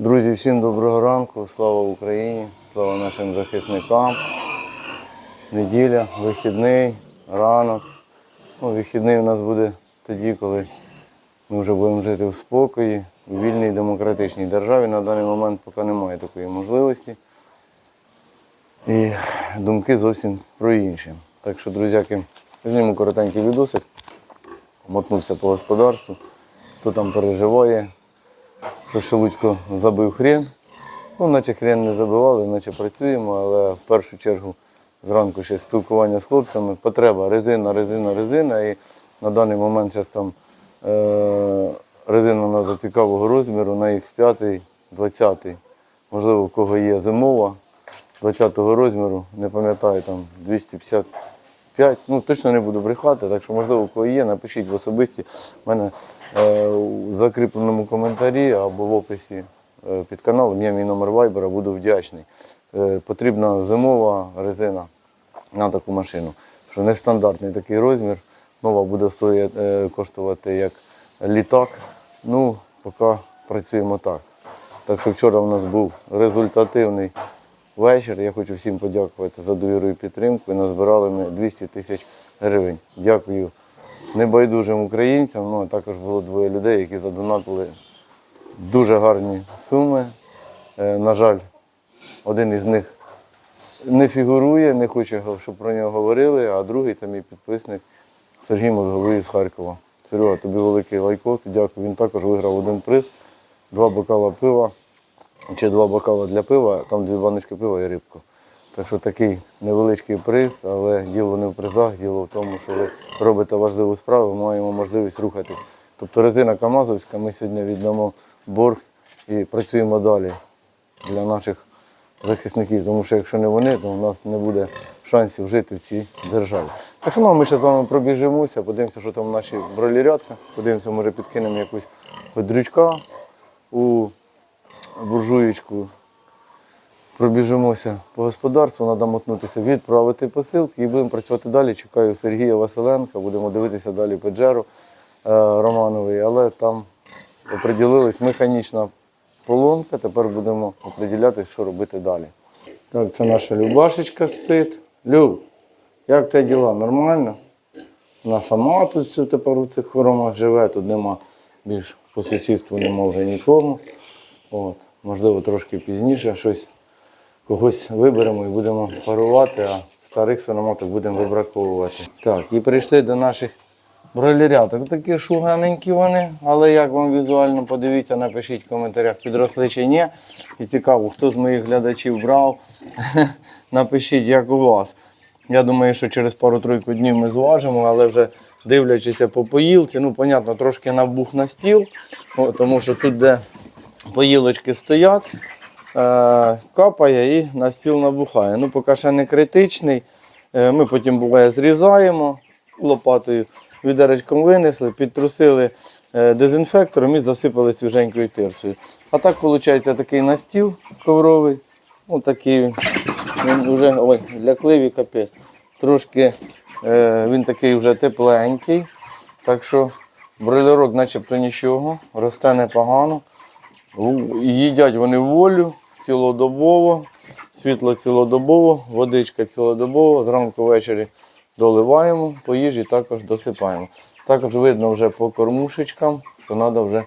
Друзі, всім доброго ранку, слава Україні, слава нашим захисникам. Неділя, вихідний, ранок. Ну, вихідний у нас буде тоді, коли ми вже будемо жити в спокої, у вільній демократичній державі. На даний момент поки немає такої можливості. І думки зовсім про інше. Так що, друзяки, зніму коротенький відосик, мотнувся по господарству, хто там переживає, що забив хрен. Ну, наче хрен не забивали, наче працюємо, але в першу чергу зранку ще спілкування з хлопцями. Потреба резина, резина, резина. І на даний момент зараз там е- резина надо цікавого розміру на X5, 20. Можливо, в кого є зимова, 20-го розміру, не пам'ятаю, там 255. Ну, точно не буду брехати, так що, можливо, у кого є, напишіть в особисті. У мене у закріпленому коментарі або в описі е, під каналом є мій номер вайбера, буду вдячний. Е, потрібна зимова резина на таку машину. Що нестандартний такий розмір. Нова буде стоїть, е, коштувати як літак. Ну, поки працюємо так. Так що вчора у нас був результативний вечір. Я хочу всім подякувати за довіру і підтримку. І назбирали ми 200 тисяч гривень. Дякую небайдужим українцям. Ну, також було двоє людей, які задонатили дуже гарні суми. Е, На жаль, один із них не фігурує, не хоче, щоб про нього говорили, а другий це мій підписник Сергій Мозговий з Харкова. Серега, тобі великий лайкос, дякую. Він також виграв один приз, два бокала пива, чи два бокала для пива, там дві баночки пива і рибку. Так що такий невеличкий приз, але діло не в призах, діло в тому, що ви робите важливу справу, маємо можливість рухатись. Тобто резина Камазовська, ми сьогодні віддамо борг і працюємо далі для наших захисників, тому що якщо не вони, то у нас не буде шансів жити в цій державі. Так що ну, ми ще з вами пробіжимося, подивимося, що там наші бролірятка, подивимося, може підкинемо якусь хоч дрючка у буржуєчку. Пробіжимося по господарству, треба мотнутися, відправити посилки і будемо працювати далі. Чекаю Сергія Василенка, будемо дивитися далі Педжеру е, Романовий, але там оприділились механічна поломка, тепер будемо оприділятися, що робити далі. Так, це наша Любашечка спить. Люб, як тебе діла? Нормально? Вона сама тут тепер у цих хоромах живе, тут нема більш по сусідству нема вже нікому. От, можливо, трошки пізніше щось когось виберемо і будемо парувати, а старих свиноматок будемо вибраковувати. Так, і прийшли до наших бройлеряток. Такі шуганенькі вони, але як вам візуально подивіться, напишіть в коментарях, підросли чи ні. І цікаво, хто з моїх глядачів брав. Напишіть, як у вас. Я думаю, що через пару-тройку днів ми зважимо, але вже дивлячися по поїлці, ну, понятно, трошки набух на стіл, тому що тут, де поїлочки стоять, капає і на стіл набухає. Ну, поки ще не критичний. Е, Ми потім буває зрізаємо лопатою, відеречком винесли, підтрусили е, дезінфектором і засипали свіженькою тирсою. А так виходить такий настіл ковровий. Ну, такий він вже ой, лякливий капець. Трошки е, він такий вже тепленький. Так що бройлерок начебто нічого, росте непогано. У- Їдять вони волю цілодобово, світло цілодобово, водичка цілодобово, зранку ввечері доливаємо, по їжі також досипаємо. Також видно вже по кормушечкам, що треба вже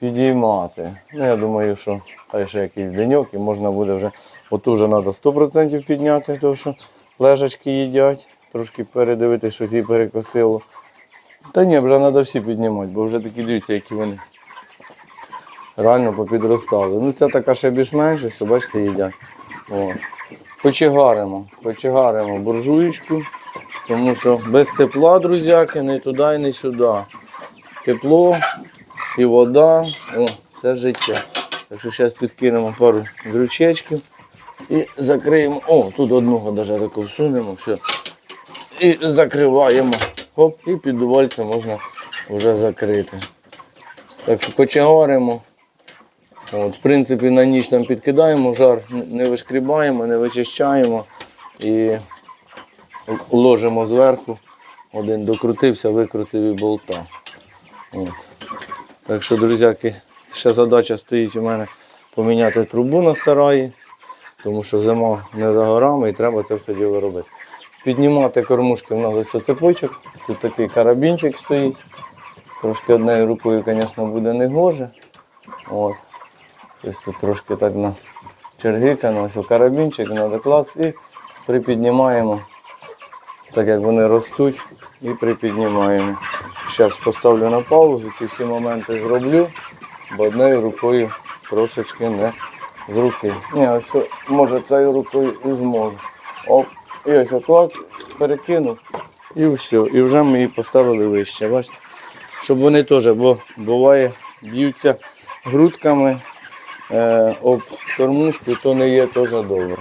підіймати. Ну, я думаю, що хай ще якийсь деньок і можна буде вже, оту вже треба 100% підняти, тому що лежачки їдять, трошки передивитися, що ті перекосило. Та ні, вже треба всі піднімати, бо вже такі дивіться, які вони реально попідростали. Ну це така ще більш-менш, все, їдять. О. Почегаримо, почегаримо буржуєчку, тому що без тепла, друзяки, не туди і не сюди. Тепло і вода, о, це життя. Так що зараз підкинемо пару дрючечків і закриємо. О, тут одного навіть таку всунемо, все. І закриваємо. Хоп, і піддувальце можна вже закрити. Так що кочегаримо. От, в принципі, на ніч там підкидаємо жар, не вишкрібаємо, не вичищаємо і ложимо зверху. Один докрутився, викрутив і болта. От. Так що, друзяки, ще задача стоїть у мене поміняти трубу на сараї, тому що зима не за горами і треба це все діло робити. Піднімати кормушки в нас ось цепочок. Тут такий карабінчик стоїть. Трошки однією рукою, звісно, буде не гоже. От. Ось тут трошки так на чергикано, ось карабінчик, на доклад і припіднімаємо, так як вони ростуть, і припіднімаємо. Зараз поставлю на паузу, ці всі моменти зроблю, бо однією рукою трошечки не з руки. Ні, ось може цією рукою і зможу. Оп, і ось оклад перекинув, і все. І вже ми її поставили вище. Бачите? Щоб вони теж, бо буває, б'ються грудками е, об кормушку, то не є теж добре.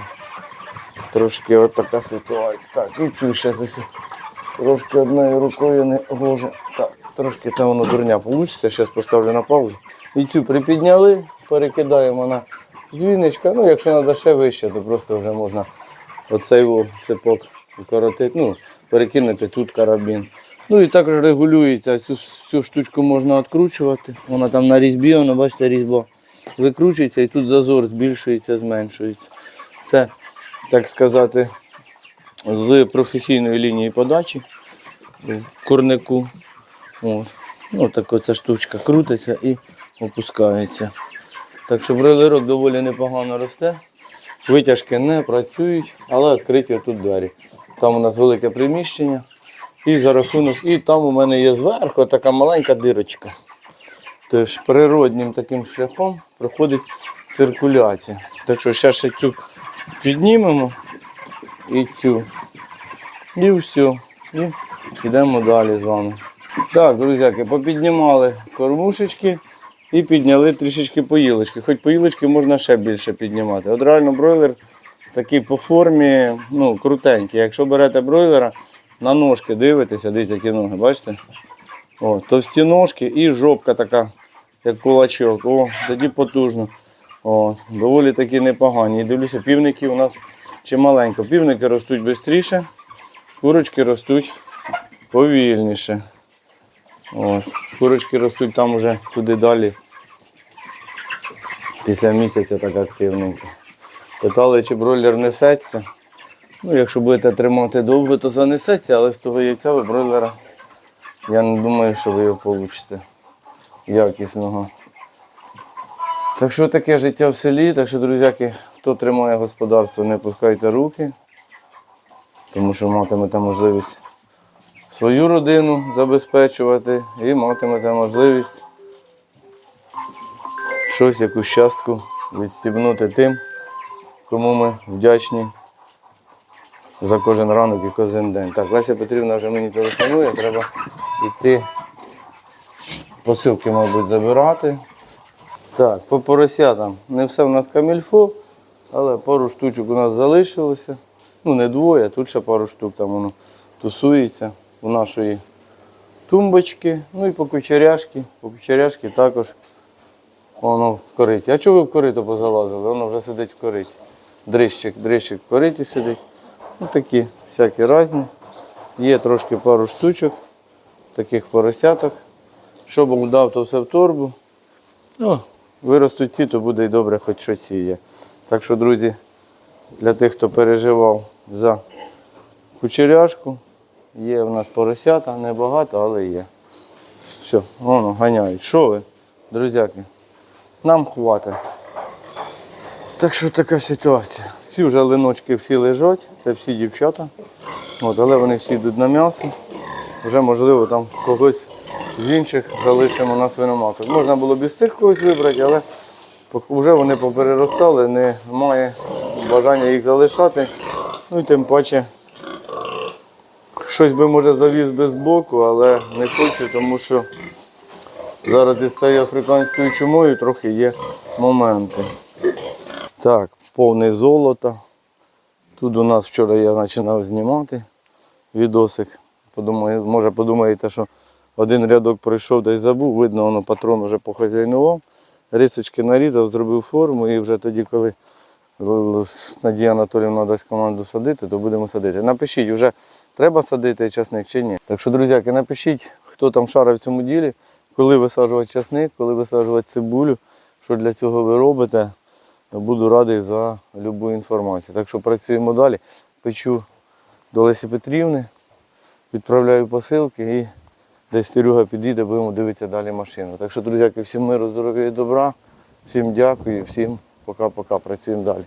Трошки от така ситуація. Так, і цю ще ось трошки одною рукою не гоже. Так, трошки там воно дурня вийде, зараз поставлю на паузу. І цю припідняли, перекидаємо на дзвіночка. Ну, якщо треба ще вище, то просто вже можна оцей цепок укоротити, ну, перекинути тут карабін. Ну і також регулюється. Цю, цю штучку можна відкручувати. Вона там на різьбі, воно, бачите, різьба викручується і тут зазор збільшується, зменшується. Це, так сказати, з професійної лінії подачі в курнику. От. Ну, так оця штучка крутиться і опускається. Так що бройлерок доволі непогано росте. Витяжки не працюють, але відкриті тут двері. Там у нас велике приміщення. І за рахунок, і там у мене є зверху така маленька дирочка. Тож природнім таким шляхом проходить циркуляція. Так що ще ще цю піднімемо і цю. І все. І йдемо далі з вами. Так, друзяки, попіднімали кормушечки і підняли трішечки поїлочки. Хоч поїлочки можна ще більше піднімати. От реально бройлер такий по формі ну, крутенький. Якщо берете бройлера, на ножки дивитеся, дивіться, які ноги, бачите? О, товсті ножки і жопка така, як кулачок. О, тоді потужно. О, доволі такі непогані. І дивлюся, півники у нас чималенько. Півники ростуть швидше, курочки ростуть повільніше. От. Курочки ростуть там уже туди далі. Після місяця так активненько. Питали, чи бройлер несеться. Ну, якщо будете тримати довго, то занесеться, але з того яйця ви бройлера. Я не думаю, що ви його получите якісного. Так що таке життя в селі, так що, друзяки, хто тримає господарство, не пускайте руки, тому що матимете можливість свою родину забезпечувати і матимете можливість щось, якусь частку відстібнути тим, кому ми вдячні за кожен ранок і кожен день. Так, Леся Петрівна вже мені телефонує, треба йти посилки, мабуть, забирати. Так, по поросятам не все в нас камільфо, але пару штучок у нас залишилося. Ну, не двоє, тут ще пару штук там воно тусується у нашої тумбочки. Ну і по кучеряшки. По кучеряшки також воно в кориті. А чого ви в корито позалазили? Воно вже сидить в кориті. Дрищик, дрищик в кориті сидить. Ну такі всякі різні. Є трошки пару штучок, таких поросяток. Що Бог дав, то все в торбу. Ну, виростуть ці, то буде й добре, хоч що ці є. Так що, друзі, для тих, хто переживав за кучеряшку, є в нас поросята, небагато, але є. Все, воно ганяють. Що ви, друзяки? Нам хватить. Так що така ситуація. Ці вже линочки всі лежать, це всі дівчата. От, але вони всі йдуть на м'ясо. Вже можливо там когось з інших залишимо на свиноматок. Можна було б із цих когось вибрати, але вже вони попереростали, немає бажання їх залишати. Ну і тим паче щось би може завіз би з боку, але не хочу, тому що зараз із цією африканською чумою трохи є моменти. Так, повне золото. Тут у нас вчора я починав знімати відосик. Подумаю, може подумаєте, що один рядок пройшов десь забув, видно, воно патрон вже похазяйнував. Рисочки нарізав, зробив форму і вже тоді, коли е, Надія Анатоліївна дасть команду садити, то будемо садити. Напишіть, вже треба садити часник чи ні. Так що, друзяки, напишіть, хто там шарить в цьому ділі, коли висаджувати часник, коли висаджувати цибулю, що для цього ви робите. Буду радий за будь-яку інформацію. Так що працюємо далі. Печу до Лесі Петрівни, відправляю посилки і десь Серега підійде, будемо дивитися далі машину. Так що, друзяки, всім миру, здоров'я і добра. Всім дякую, всім пока-пока. Працюємо далі.